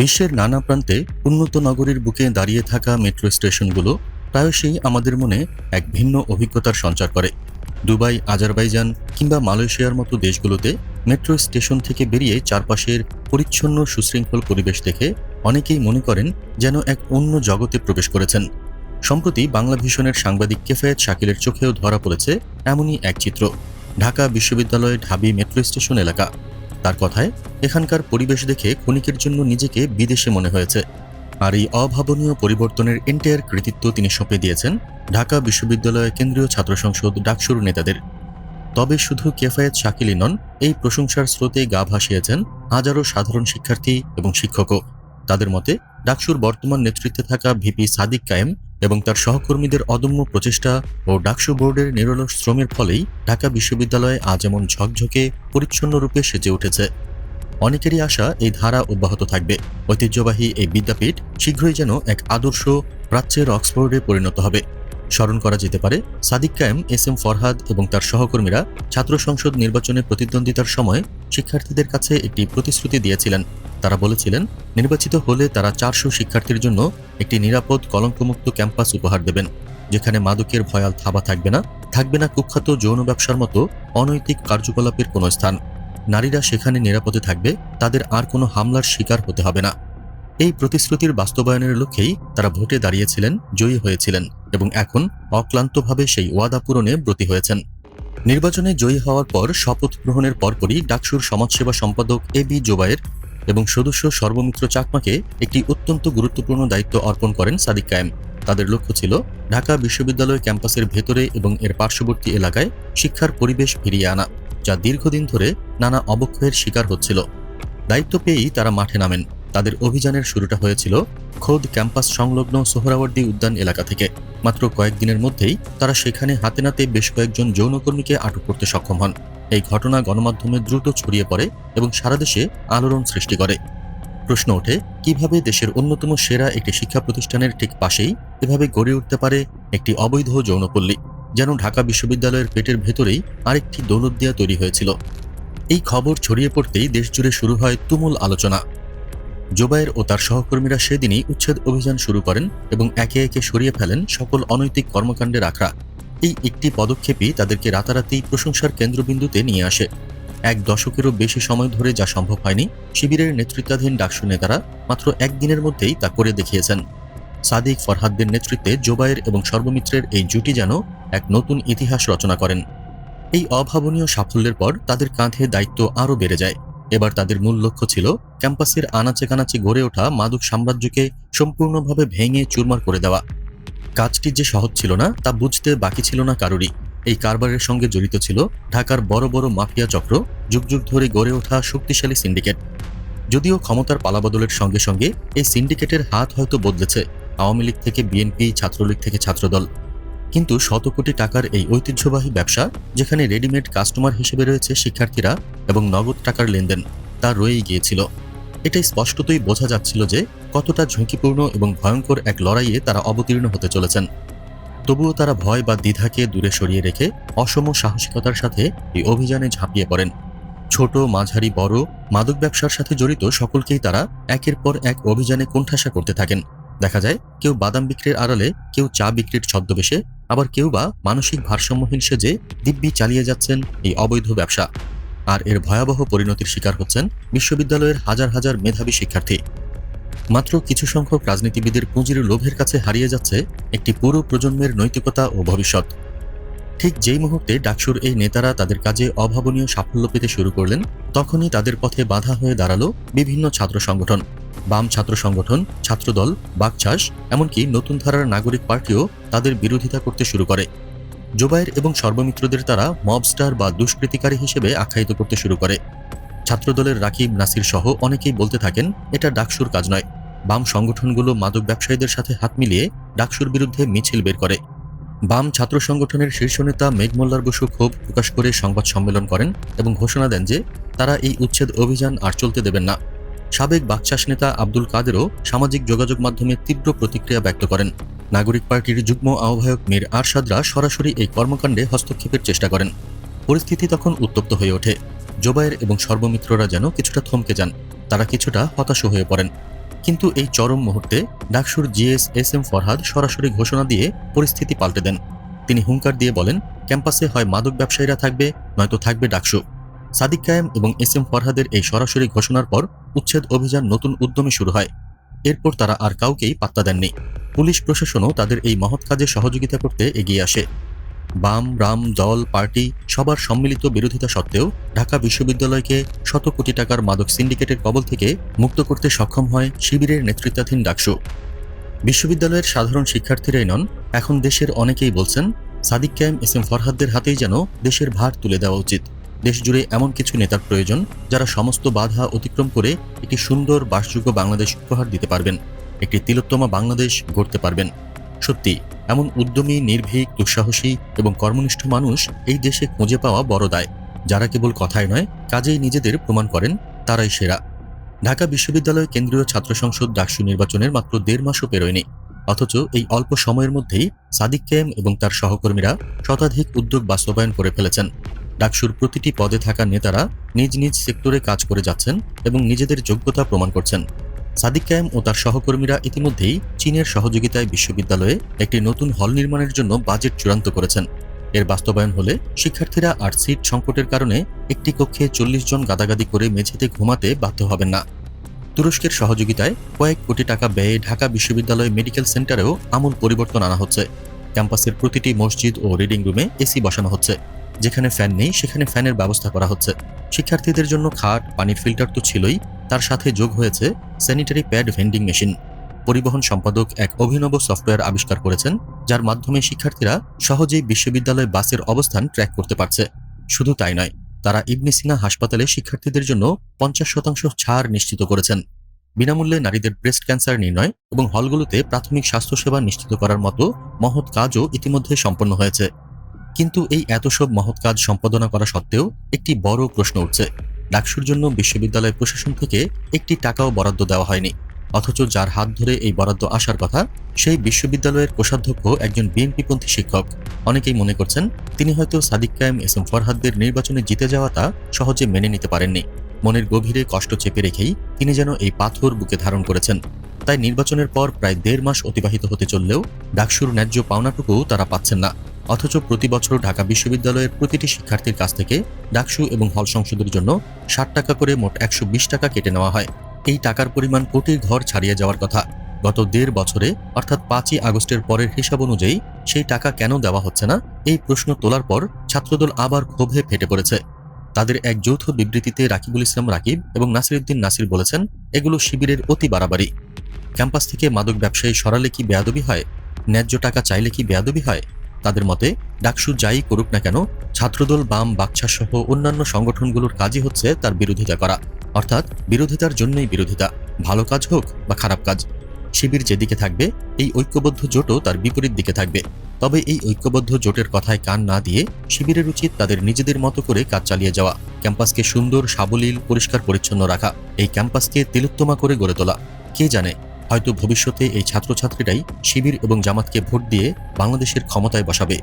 বিশ্বের নানা প্রান্তে উন্নত নগরীর বুকে দাঁড়িয়ে থাকা মেট্রো স্টেশনগুলো প্রায়শই আমাদের মনে এক ভিন্ন অভিজ্ঞতার সঞ্চার করে। দুবাই, আজারবাইজান কিংবা মালয়েশিয়ার মতো দেশগুলোতে মেট্রো স্টেশন থেকে বেরিয়ে চারপাশের পরিচ্ছন্ন সুশৃঙ্খল পরিবেশ দেখে অনেকেই মনে করেন যেন এক অন্য জগতে প্রবেশ করেছেন। সম্প্রতি বাংলা ভীষণের সাংবাদিক কেফায়েত শাকিলের চোখেও ধরা পড়েছে এমনই এক চিত্র। ঢাকা বিশ্ববিদ্যালয়ের ঢাবি মেট্রো স্টেশন এলাকা। তার কথায়, এখানকার পরিবেশ দেখে ক্ষণিকের জন্য নিজেকে বিদেশে মনে হয়েছে। আর এই অভাবনীয় পরিবর্তনের এন্টায়ার কৃতিত্ব তিনি সঁপে দিয়েছেন ঢাকা বিশ্ববিদ্যালয়ের কেন্দ্রীয় ছাত্র সংসদ ডাকসুর নেতাদের। তবে শুধু কেফায়েত শাকিলই নন, এই প্রশংসার স্রোতে গা ভাসিয়েছেন হাজারো সাধারণ শিক্ষার্থী এবং শিক্ষকও। তাদের মতে, ডাকসুর বর্তমান নেতৃত্বে থাকা ভিপি সাদিক কায়েম এবং তার সহকর্মীদের অদম্য প্রচেষ্টা ও ডাকসু বোর্ডের নিরলস শ্রমের ফলেই ঢাকা বিশ্ববিদ্যালয় আজ এমন ঝকঝকে পরিচ্ছন্ন রূপে সেজে উঠেছে। অনেকেরই আশা এই ধারা অব্যাহত থাকবে। ঐতিহ্যবাহী এই বিদ্যাপীঠ শীঘ্রই যেন এক আদর্শ প্রাচ্যের অক্সফোর্ডে পরিণত হবে। স্মরণ করা যেতে পারে। সাদিক কায়েম, এস এম ফরহাদ এবং তার সহকর্মীরা ছাত্র সংসদ নির্বাচনে প্রতিদ্বন্দ্বিতার সময় শিক্ষার্থীদের কাছে একটি প্রতিশ্রুতি দিয়েছিলেন। তারা বলেছিলেন, নির্বাচিত হলে তারা চারশো শিক্ষার্থীর জন্য একটি নিরাপদ কলঙ্কমুক্ত ক্যাম্পাস উপহার দেবেন, যেখানে মাদকের ভয়াল থাবা থাকবে না থাকবে না কুখ্যাত যৌন ব্যবসার মতো অনৈতিক কার্যকলাপের কোনো স্থান। নারীরা সেখানে নিরাপদে থাকবে, তাদের আর কোনো হামলার শিকার হতে হবে না। এই প্রতিশ্রুতির বাস্তবায়নের লক্ষ্যেই তারা ভোটে দাঁড়িয়েছিলেন, জয়ী হয়েছিলেন এবং এখন অক্লান্তভাবে সেই ওয়াদা পূরণে ব্রতী হয়েছেন। নির্বাচনে জয়ী হওয়ার পর শপথ গ্রহণের পরপরই ডাকসুর সমাজসেবা সম্পাদক এ বি জোবায়ের এবং সদস্য সর্বমিত্র চাকমাকে একটি অত্যন্ত গুরুত্বপূর্ণ দায়িত্ব অর্পণ করেন সাদিক কায়েম। তাদের লক্ষ্য ছিল ঢাকা বিশ্ববিদ্যালয় ক্যাম্পাসের ভেতরে এবং এর পার্শ্ববর্তী এলাকায় শিক্ষার পরিবেশ ফিরিয়ে আনা, যা দীর্ঘদিন ধরে নানা অবক্ষয়ের শিকার হচ্ছিল। দায়িত্ব পেয়েই তারা মাঠে নামেন। তাদের অভিযানের শুরুটা হয়েছিল খোদ ক্যাম্পাস সংলগ্ন সোহরাওয়ার্দী উদ্যান এলাকা থেকে। মাত্র কয়েকদিনের মধ্যেই তারা সেখানে হাতে নাতে বেশ কয়েকজন যৌনকর্মীকে আটক করতে সক্ষম হন। এই ঘটনা গণমাধ্যমে দ্রুত ছড়িয়ে পড়ে এবং সারা দেশে আলোড়ন সৃষ্টি করে। প্রশ্ন ওঠে, কীভাবে দেশের অন্যতম সেরা একটি শিক্ষা প্রতিষ্ঠানের ঠিক পাশেই এভাবে গড়ে উঠতে পারে একটি অবৈধ যৌনপল্লী, যেন ঢাকা বিশ্ববিদ্যালয়ের পেটের ভেতরেই আরেকটি দৌলতদিয়া তৈরি হয়েছিল? এই খবর ছড়িয়ে পড়তেই দেশজুড়ে শুরু হয় তুমুল আলোচনা। জোবায়ের ও তার সহকর্মীরা সেদিনই উচ্ছেদ অভিযান শুরু করেন এবং একে একে সরিয়ে ফেলেন সকল অনৈতিক কর্মকাণ্ডের আখড়া। এই একটি পদক্ষেপই তাদেরকে রাতারাতি প্রশংসার কেন্দ্রবিন্দুতে নিয়ে আসে। এক দশকেরও বেশি সময় ধরে যা সম্ভব হয়নি, শিবিরের নেতৃত্বাধীন ডাকসু নেতারা মাত্র একদিনের মধ্যেই তা করে দেখিয়েছেন। সাদিক ফরহাদদের নেতৃত্বে জোবায়ের এবং সর্বমিত্রের এই জুটি যেন এক নতুন ইতিহাস রচনা করেন। এই অভাবনীয় সাফল্যের পর তাদের কাঁধে দায়িত্ব আরও বেড়ে যায়। এবার তাদের মূল লক্ষ্য ছিল ক্যাম্পাসের আনাচে কানাচে গড়ে ওঠা মাদক সাম্রাজ্যকে সম্পূর্ণভাবে ভেঙে চুরমার করে দেওয়া। কাজটি যে সহজ ছিল না, তা বুঝতে বাকি ছিল না কারোরই। এই কারবারের সঙ্গে জড়িত ছিল ঢাকার বড় বড় মাফিয়া চক্র, যুগ যুগ ধরে গড়ে ওঠা শক্তিশালী সিন্ডিকেট। যদিও ক্ষমতার পালাবদলের সঙ্গে সঙ্গে এই সিন্ডিকেটের হাত হয়তো বদলেছে, আওয়ামী লীগ থেকে বিএনপি, ছাত্রলীগ থেকে ছাত্রদল। কিন্তু শত কোটি টাকার এই ঐতিহ্যবাহী ব্যবসা, যেখানে রেডিমেড কাস্টমার হিসেবে রয়েছে শিক্ষার্থীরা এবং নগদ টাকার লেনদেন, তা রয়েই গিয়েছিল। এটাই স্পষ্টতই বোঝা যাচ্ছিল যে, কতটা ঝুঁকিপূর্ণ এবং ভয়ঙ্কর এক লড়াইয়ে তারা অবতীর্ণ হতে চলেছেন। তবুও তারা ভয় বা দ্বিধাকে দূরে সরিয়ে রেখে অসম সাহসিকতার সাথে এই অভিযানে ঝাঁপিয়ে পড়েন। ছোট, মাঝারি, বড়, মাদক ব্যবসার সাথে জড়িত সকলকেই তারা একের পর এক অভিযানে কোণঠাসা করতে থাকেন। দেখা যায়, কেউ বাদাম বিক্রির আড়ালে, কেউ চা বিক্রির ছদ্মবেশে, আবার কেউ বা মানসিক ভারসাম্যহীন সেজে দিব্যি চালিয়ে যাচ্ছেন এই অবৈধ ব্যবসা। আর এর ভয়াবহ পরিণতির শিকার হচ্ছেন বিশ্ববিদ্যালয়ের হাজার হাজার মেধাবী শিক্ষার্থী। মাত্র কিছু সংখ্যক রাজনীতিবিদের পুঁজির লোভের কাছে হারিয়ে যাচ্ছে একটি পুরো প্রজন্মের নৈতিকতা ও ভবিষ্যৎ। ঠিক যেই মুহূর্তে ডাকসুর এই নেতারা তাদের কাজে অভাবনীয় সাফল্য পেতে শুরু করলেন, তখনই তাদের পথে বাধা হয়ে দাঁড়াল বিভিন্ন ছাত্র সংগঠন। বাম ছাত্র সংগঠন, ছাত্রদল বাকচাষ এমনকি নতুন ধারার নাগরিক পার্টিও তাদের বিরোধিতা করতে শুরু করে। জোবায়ের এবং সর্বমিত্রদের তারা মবস্টার বা দুষ্কৃতিকারী হিসেবে আখ্যায়িত করতে শুরু করে। ছাত্রদলের রাকিব নাসির সহ অনেকেই বলতে থাকেন, এটা ডাকসুর কাজ নয়। বাম সংগঠনগুলো মাদক ব্যবসায়ীদের সাথে হাত মিলিয়ে ডাকসুর বিরুদ্ধে মিছিল বের করে। বাম ছাত্র সংগঠনের শীর্ষ নেতা মেঘমোল্লার বসু ক্ষোভ প্রকাশ করে সংবাদ সম্মেলন করেন এবং ঘোষণা দেন যে, তারা এই উচ্ছেদ অভিযান আর চলতে দেবেন না। সাবেক বাকচাষ নেতা আব্দুল কাদেরও সামাজিক যোগাযোগ মাধ্যমে তীব্র প্রতিক্রিয়া ব্যক্ত করেন। নাগরিক পার্টির যুগ্ম আহ্বায়ক মীর আরশাদরা সরাসরি এই কর্মকাণ্ডে হস্তক্ষেপের চেষ্টা করেন। পরিস্থিতি তখন উত্তপ্ত হয়ে ওঠে। জোবায়ের এবং সর্বমিত্ররা যেন কিছুটা থমকে যান, তারা কিছুটা হতাশ হয়ে পড়েন। কিন্তু এই চরম মুহূর্তে ডাকসুর জিএস এস এম ফরহাদ সরাসরি ঘোষণা দিয়ে পরিস্থিতি পাল্টে দেন। তিনি হুঙ্কার দিয়ে বলেন, ক্যাম্পাসে হয় মাদক ব্যবসায়ীরা থাকবে, নয়তো থাকবে ডাকসু। সাদিক কায়েম এবং এস এম ফরহাদের এই সরাসরি ঘোষণার পর উচ্ছেদ অভিযান নতুন উদ্যমে শুরু হয়। এরপর তারা আর কাউকেই পাত্তা দেননি। পুলিশ প্রশাসনও তাদের এই মহৎ কাজে সহযোগিতা করতে এগিয়ে আসে। বাম, রাম, দল, পার্টি সবার সম্মিলিত বিরোধিতা সত্ত্বেও ঢাকা বিশ্ববিদ্যালয়কে শত কোটি টাকার মাদক সিন্ডিকেটের কবল থেকে মুক্ত করতে সক্ষম হয় শিবিরের নেতৃত্বাধীন ডাকসু। বিশ্ববিদ্যালয়ের সাধারণ শিক্ষার্থীরাই নন, এখন দেশের অনেকেই বলছেন, সাদিক ক্যাম, এস এম ফরহাদদের হাতেই যেন দেশের ভার তুলে দেওয়া উচিত। দেশজুড়ে এমন কিছু নেতার প্রয়োজন যারা সমস্ত বাধা অতিক্রম করে একটি সুন্দর বাসযোগ্য বাংলাদেশ উপহার দিতে পারবেন, একটি তিলোত্তমা বাংলাদেশ গড়তে পারবেন। সত্যি, এমন উদ্যমী, নির্ভীক, দুঃসাহসী এবং কর্মনিষ্ঠ মানুষ এই দেশে খুঁজে পাওয়া বড় দায়। যারা কেবল কথায় নয়, কাজেই নিজেদের প্রমাণ করেন, তারাই সেরা। ঢাকা বিশ্ববিদ্যালয় কেন্দ্রীয় ছাত্র সংসদ ডাকসু নির্বাচনের মাত্র দেড় মাসও পেরোয়নি। অথচ এই অল্প সময়ের মধ্যেই সাদিক কেম এবং তার সহকর্মীরা শতাধিক উদ্যোগ বাস্তবায়ন করে ফেলেছেন। ডাকসুর প্রতিটি পদে থাকা নেতারা নিজ নিজ সেক্টরে কাজ করে যাচ্ছেন এবং নিজেদের যোগ্যতা প্রমাণ করছেন। সাদিক কায়েম ও তার সহকর্মীরা ইতিমধ্যেই চীনের সহযোগিতায় বিশ্ববিদ্যালয়ে একটি নতুন হল নির্মাণের জন্য বাজেট চূড়ান্ত করেছেন। এর বাস্তবায়ন হলে শিক্ষার্থীরা আর সিট সংকটের কারণে একটি কক্ষে চল্লিশ জন গাদাগাদি করে মেঝেতে ঘুমাতে বাধ্য হবেন না। তুরস্কের সহযোগিতায় কয়েক কোটি টাকা ব্যয়ে ঢাকা বিশ্ববিদ্যালয় মেডিকেল সেন্টারেও আমূল পরিবর্তন আনা হচ্ছে। ক্যাম্পাসের প্রতিটি মসজিদ ও রিডিং রুমে এসি বসানো হচ্ছে। যেখানে ফ্যান নেই, সেখানে ফ্যানের ব্যবস্থা করা হচ্ছে। শিক্ষার্থীদের জন্য খাট, পানির ফিল্টার তো ছিলই, তার সাথে যোগ হয়েছে স্যানিটারি প্যাড ভেন্ডিং মেশিন পরিবহন সম্পাদক এক অভিনব সফটওয়্যার আবিষ্কার করেছেন, যার মাধ্যমে শিক্ষার্থীরা সহজেই বিশ্ববিদ্যালয় বাসের অবস্থান ট্র্যাক করতে পারছে। শুধু তাই নয়, তারা ইবনে সিনা হাসপাতালে শিক্ষার্থীদের জন্য পঞ্চাশ শতাংশ ছাড় নিশ্চিত করেছেন। বিনামূল্যে নারীদের ব্রেস্ট ক্যান্সার নির্ণয় এবং হলগুলোতে প্রাথমিক স্বাস্থ্যসেবা নিশ্চিত করার মতো মহৎ কাজও ইতিমধ্যে সম্পন্ন হয়েছে। কিন্তু এই এত সব মহৎ কাজ সম্পাদনা করা সত্ত্বেও একটি বড় প্রশ্ন উঠছে। ডাকসুর জন্য বিশ্ববিদ্যালয় প্রশাসন থেকে একটি টাকাও বরাদ্দ দেওয়া হয়নি। অথচ যার হাত ধরে এই বরাদ্দ আসার কথা, সেই বিশ্ববিদ্যালয়ের কোষাধ্যক্ষ একজন বিএনপিপন্থী শিক্ষক। অনেকেই মনে করছেন, তিনি হয়তো সাদিক কায়েম এস এম ফরহাদদের নির্বাচনে জিতে যাওয়াটা সহজে মেনে নিতে পারেননি। মনের গভীরে কষ্ট চেপে রেখেই তিনি যেন এই পাথর বুকে ধারণ করেছেন। তাই নির্বাচনের পর প্রায় দেড় মাস অতিবাহিত হতে চললেও ডাকসুর ন্যায্য পাওনাটুকু তারা পাচ্ছেন না। অথচ প্রতি বছর ঢাকা বিশ্ববিদ্যালয়ের প্রতিটি শিক্ষার্থীর কাছ থেকে ডাকসু এবং হল সংসদের জন্য ষাট টাকা করে মোট একশো বিশ টাকা কেটে নেওয়া হয়। এই টাকার পরিমাণ কোটির ঘর ছাড়িয়ে যাওয়ার কথা। গত দেড় বছরে, অর্থাৎ পাঁচই আগস্টের পরের হিসাব অনুযায়ী, সেই টাকা কেন দেওয়া হচ্ছে না, এই প্রশ্ন তোলার পর ছাত্রদল আবার ক্ষোভে ফেটে পড়েছে। তাদের এক যৌথ বিবৃতিতে রাকিবুল ইসলাম রাকিব এবং নাসিরুদ্দিন নাসির বলেছেন, এগুলো শিবিরের অতি বাড়াবাড়ি। ক্যাম্পাস থেকে মাদক ব্যবসায়ী সরালে কি বেয়াদবি হয়? ন্যায্য টাকা চাইলে কি বেয়াদবি হয়? তাদের মতে, ডাকসু যাই করুক না কেন, ছাত্রদল, বাম বাকছা সহ অন্যান্য সংগঠনগুলোর কাজই হচ্ছে তার বিরোধিতা করা। অর্থাৎ বিরোধিতার জন্যই বিরোধিতা, ভালো কাজ হোক বা খারাপ কাজ। শিবির যেদিকে থাকবে, এই ঐক্যবদ্ধ জোটও তার বিপরীত দিকে থাকবে। তবে এই ঐক্যবদ্ধ জোটের কথায় কান না দিয়ে শিবিরের উচিত তাদের নিজেদের মতো করে কাজ চালিয়ে যাওয়া, ক্যাম্পাসকে সুন্দর, সাবলীল পরিষ্কার পরিচ্ছন্ন রাখা, এই ক্যাম্পাসকে তিলোত্তমা করে গড়ে তোলা। কে জানে? হয়তো ভবিষ্যতে এই ছাত্রছাত্রীরাই শিবির এবং জামাতকে ভোট দিয়ে বাংলাদেশের ক্ষমতায় বসাবে।